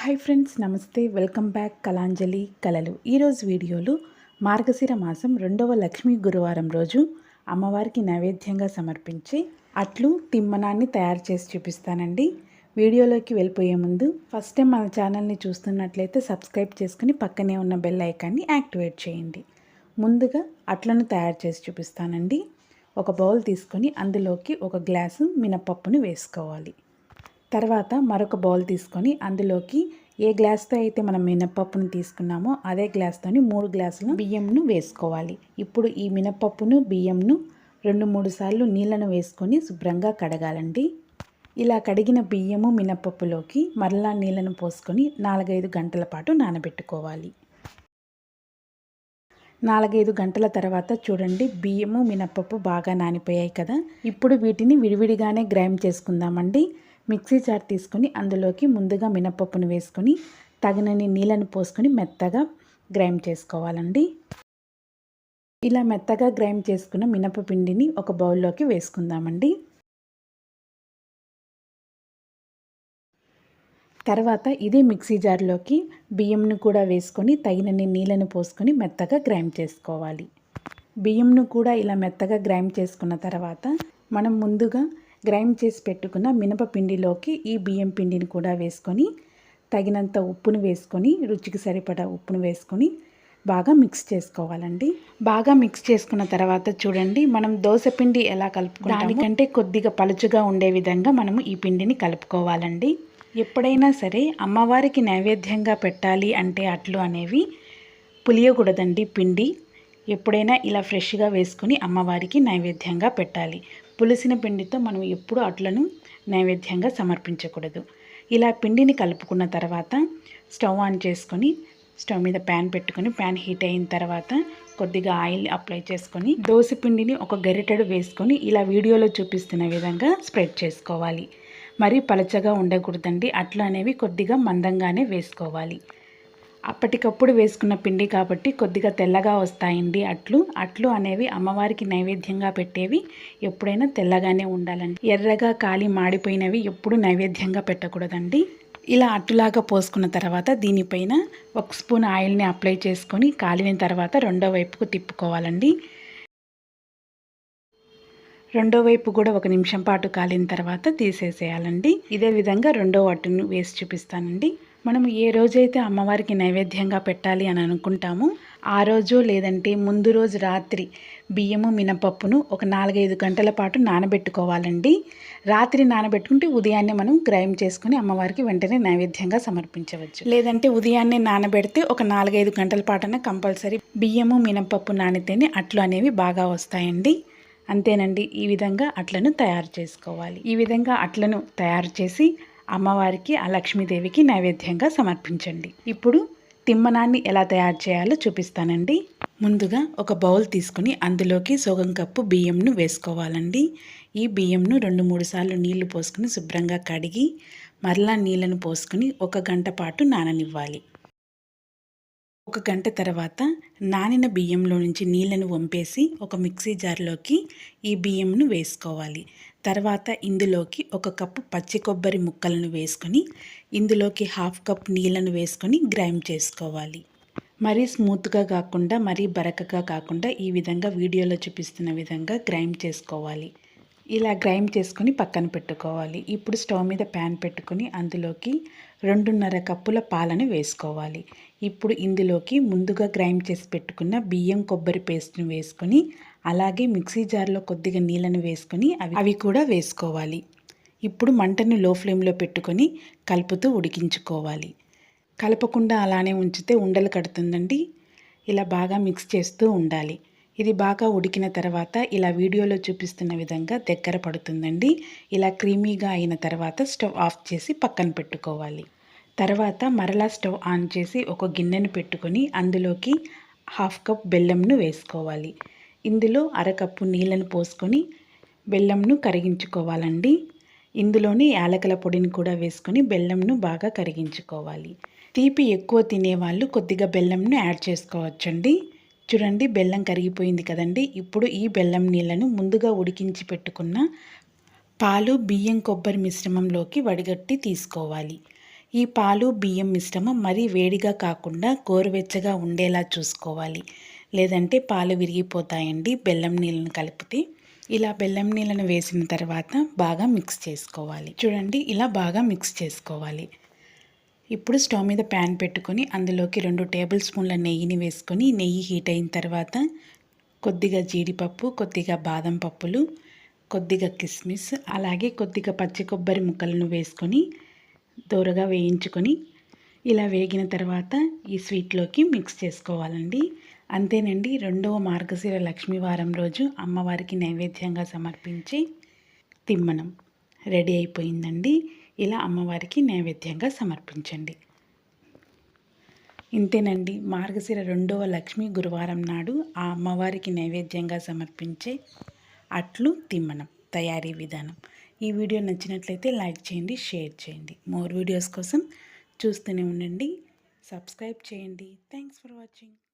Hi friends నమస్తే. Welcome back Kalanjali కళలు. ఈరోజు వీడియోలు మార్గశిర మాసం రెండవ లక్ష్మీ గురువారం రోజు అమ్మవారికి నైవేద్యంగా సమర్పించి అట్లు తిమ్మనాన్ని తయారు చేసి చూపిస్తానండి. వీడియోలోకి వెళ్ళిపోయే ముందు ఫస్ట్ టైం మన ఛానల్ని చూస్తున్నట్లయితే సబ్స్క్రైబ్ చేసుకుని పక్కనే ఉన్న బెల్ ఐకాన్ని యాక్టివేట్ చేయండి. ముందుగా అట్లను తయారు చేసి చూపిస్తానండి. ఒక బౌల్ తీసుకొని అందులోకి ఒక గ్లాసు మినపప్పుని వేసుకోవాలి. తర్వాత మరొక బౌల్ తీసుకొని అందులోకి ఏ గ్లాస్తో అయితే మనం మినప్పప్పును తీసుకున్నామో అదే గ్లాస్తోని మూడు గ్లాసులు బియ్యంను వేసుకోవాలి. ఇప్పుడు ఈ మినప్పప్పును బియ్యంను రెండు మూడు సార్లు నీళ్ళను వేసుకొని శుభ్రంగా కడగాలండి. ఇలా కడిగిన బియ్యము మినప్పప్పులోకి మరలా నీళ్ళను పోసుకొని నాలుగైదు గంటల పాటు నానబెట్టుకోవాలి. నాలుగైదు గంటల తర్వాత చూడండి బియ్యము మినప్పప్పు బాగా నానిపోయాయి కదా. ఇప్పుడు వీటిని విడివిడిగానే గ్రైండ్ చేసుకుందామండి. మిక్సీ జార్ తీసుకొని అందులోకి ముందుగా మినపప్పును వేసుకొని తగినన్ని నీళ్ళను పోసుకొని మెత్తగా గ్రైండ్ చేసుకోవాలండి. ఇలా మెత్తగా గ్రైండ్ చేసుకున్న మినపపిండిని ఒక బౌల్లోకి వేసుకుందామండి. తర్వాత ఇదే మిక్సీ జార్లోకి బియ్యంను కూడా వేసుకొని తగినన్ని నీళ్ళను పోసుకొని మెత్తగా గ్రైండ్ చేసుకోవాలి. బియ్యంను కూడా ఇలా మెత్తగా గ్రైండ్ చేసుకున్న తర్వాత మనం ముందుగా గ్రైండ్ చేసి పెట్టుకున్న మినపపిండిలోకి ఈ బియ్యం పిండిని కూడా వేసుకొని తగినంత ఉప్పును వేసుకొని రుచికి సరిపడా ఉప్పును వేసుకొని బాగా మిక్స్ చేసుకోవాలండి. బాగా మిక్స్ చేసుకున్న తర్వాత చూడండి మనం దోశ పిండి ఎలా కలుపుకుంటాం దానికంటే కొద్దిగా పలుచుగా ఉండే విధంగా మనము ఈ పిండిని కలుపుకోవాలండి. ఎప్పుడైనా సరే అమ్మవారికి నైవేద్యంగా పెట్టాలి అంటే అట్లు అనేవి పులియకూడదండి పిండి. ఎప్పుడైనా ఇలా ఫ్రెష్గా వేసుకుని అమ్మవారికి నైవేద్యంగా పెట్టాలి. పులిసిన పిండితో మనం ఎప్పుడు అట్లను నైవేద్యంగా సమర్పించకూడదు. ఇలా పిండిని కలుపుకున్న తర్వాత స్టవ్ ఆన్ చేసుకొని స్టవ్ మీద ప్యాన్ పెట్టుకొని ప్యాన్ హీట్ అయిన తర్వాత కొద్దిగా ఆయిల్ అప్లై చేసుకొని దోశ పిండిని ఒక గరిటెడు వేసుకొని ఇలా వీడియోలో చూపిస్తున్న విధంగా స్ప్రెడ్ చేసుకోవాలి. మరీ పలచగా ఉండకూడదండి. అట్లు అనేవి కొద్దిగా మందంగానే వేసుకోవాలి. అప్పటికప్పుడు వేసుకున్న పిండి కాబట్టి కొద్దిగా తెల్లగా వస్తాయండి. అట్లు అట్లు అనేవి అమ్మవారికి నైవేద్యంగా పెట్టేవి ఎప్పుడైనా తెల్లగానే ఉండాలండి. ఎర్రగా కాలి మాడిపోయినవి ఎప్పుడు నైవేద్యంగా పెట్టకూడదండి. ఇలా అట్టులాగా పోసుకున్న తర్వాత దీనిపైన ఒక స్పూన్ ఆయిల్ని అప్లై చేసుకొని కాలిన తర్వాత రెండో వైపుకు తిప్పుకోవాలండి. రెండో వైపు కూడా ఒక నిమిషం పాటు కాలిన తర్వాత తీసేసేయాలండి. ఇదే విధంగా రెండో అటును వేసి చూపిస్తానండి. మనం ఏ రోజైతే అమ్మవారికి నైవేద్యంగా పెట్టాలి అని అనుకుంటామో ఆ రోజు లేదంటే ముందు రోజు రాత్రి బియ్యము మినపప్పును ఒక నాలుగైదు గంటల పాటు నానబెట్టుకోవాలండి. రాత్రి నానబెట్టుకుంటే ఉదయాన్నే మనం గ్రైండ్ చేసుకుని అమ్మవారికి వెంటనే నైవేద్యంగా సమర్పించవచ్చు. లేదంటే ఉదయాన్నే నానబెడితే ఒక నాలుగైదు గంటల పాటున కంపల్సరీ బియ్యము మినపప్పు నానితేనే అట్లు అనేవి బాగా వస్తాయండి. అంతేనండి. ఈ విధంగా అట్లను తయారు చేసుకోవాలి. ఈ విధంగా అట్లను తయారు చేసి అమ్మవారికి ఆ లక్ష్మీదేవికి నైవేద్యంగా సమర్పించండి. ఇప్పుడు తిమ్మనాన్ని ఎలా తయారు చేయాలో చూపిస్తానండి. ముందుగా ఒక బౌల్ తీసుకుని అందులోకి సోగం కప్పు బియ్యంను వేసుకోవాలండి. ఈ బియ్యంను రెండు మూడు సార్లు నీళ్ళు పోసుకుని శుభ్రంగా కడిగి మరలా నీళ్ళను పోసుకుని ఒక గంట పాటు నాననివ్వాలి. ఒక గంట తర్వాత నానిన బియ్యంలో నుంచి నీళ్ళను వంపేసి ఒక మిక్సీ జార్లోకి ఈ బియ్యంను వేసుకోవాలి. తర్వాత ఇందులోకి ఒక కప్పు పచ్చి కొబ్బరి ముక్కలను వేసుకొని ఇందులోకి హాఫ్ కప్ నీళ్ళను వేసుకొని గ్రైండ్ చేసుకోవాలి. మరీ స్మూత్గా కాకుండా మరీ బరకగా కాకుండా ఈ విధంగా వీడియోలో చూపిస్తున్న విధంగా గ్రైండ్ చేసుకోవాలి. ఇలా గ్రైండ్ చేసుకుని పక్కన పెట్టుకోవాలి. ఇప్పుడు స్టవ్ మీద ప్యాన్ పెట్టుకుని అందులోకి రెండున్నర కప్పుల పాలను వేసుకోవాలి. ఇప్పుడు ఇందులోకి ముందుగా గ్రైండ్ చేసి పెట్టుకున్న బియ్యం కొబ్బరి పేస్ట్ను వేసుకొని అలాగే మిక్సీ జార్లో కొద్దిగా నీళ్ళను వేసుకొని అవి అవి కూడా వేసుకోవాలి. ఇప్పుడు మంటను లో ఫ్లేమ్లో పెట్టుకొని కలుపుతూ ఉడికించుకోవాలి. కలపకుండా అలానే ఉంచితే ఉండలు కడుతుందండి. ఇలా బాగా మిక్స్ చేస్తూ ఉండాలి. ఇది బాగా ఉడికిన తర్వాత ఇలా వీడియోలో చూపిస్తున్న విధంగా దగ్గర పడుతుందండి. ఇలా క్రీమీగా అయిన తర్వాత స్టవ్ ఆఫ్ చేసి పక్కన పెట్టుకోవాలి. తర్వాత మరలా స్టవ్ ఆన్ చేసి ఒక గిన్నెను పెట్టుకొని అందులోకి హాఫ్ కప్ బెల్లంను వేసుకోవాలి. ఇందులో అరకప్పు నీళ్ళను పోసుకొని బెల్లంను కరిగించుకోవాలండి. ఇందులోని యాలకల పొడిని కూడా వేసుకొని బెల్లంను బాగా కరిగించుకోవాలి. తీపి ఎక్కువ తినేవాళ్ళు కొద్దిగా బెల్లంను యాడ్ చేసుకోవచ్చండి. చూడండి బెల్లం కరిగిపోయింది కదండి. ఇప్పుడు ఈ బెల్లం నీళ్ళను ముందుగా ఉడికించి పెట్టుకున్న పాలు బియ్యం కొబ్బరి మిశ్రమంలోకి వడిగట్టి తీసుకోవాలి. ఈ పాలు బియ్యం మిశ్రమం మరీ వేడిగా కాకుండా గోరువెచ్చగా ఉండేలా చూసుకోవాలి. లేదంటే పాలు విరిగిపోతాయండి బెల్లం నీళ్ళను కలిపితే. ఇలా బెల్లం నీళ్ళను వేసిన తర్వాత బాగా మిక్స్ చేసుకోవాలి. చూడండి ఇలా బాగా మిక్స్ చేసుకోవాలి. ఇప్పుడు స్టవ్ మీద ప్యాన్ పెట్టుకొని అందులోకి రెండు టేబుల్ స్పూన్ల నెయ్యిని వేసుకొని నెయ్యి హీట్ అయిన తర్వాత కొద్దిగా జీడిపప్పు కొద్దిగా బాదం పప్పులు కొద్దిగా కిస్మిస్ అలాగే కొద్దిగా పచ్చి కొబ్బరి ముక్కలను వేసుకొని దోరగా వేయించుకొని ఇలా వేగిన తర్వాత ఈ స్వీట్లోకి మిక్స్ చేసుకోవాలండి. అంతేనండి రెండవ మార్గశిర లక్ష్మీవారం రోజు అమ్మవారికి నైవేద్యంగా సమర్పించి తిమ్మనం. రెడీ అయిపోయిందండి. ఇలా అమ్మవారికి నైవేద్యంగా సమర్పించండి. ఇంతేనండి. మార్గశిర రెండవ లక్ష్మి గురువారం నాడు ఆ అమ్మవారికి నైవేద్యంగా సమర్పించే అట్లు తిమ్మనం తయారీ విధానం. ఈ వీడియో నచ్చినట్లయితే లైక్ చేయండి షేర్ చేయండి. మోర్ వీడియోస్ కోసం చూస్తూనే ఉండండి. సబ్స్క్రైబ్ చేయండి. Thanks for watching.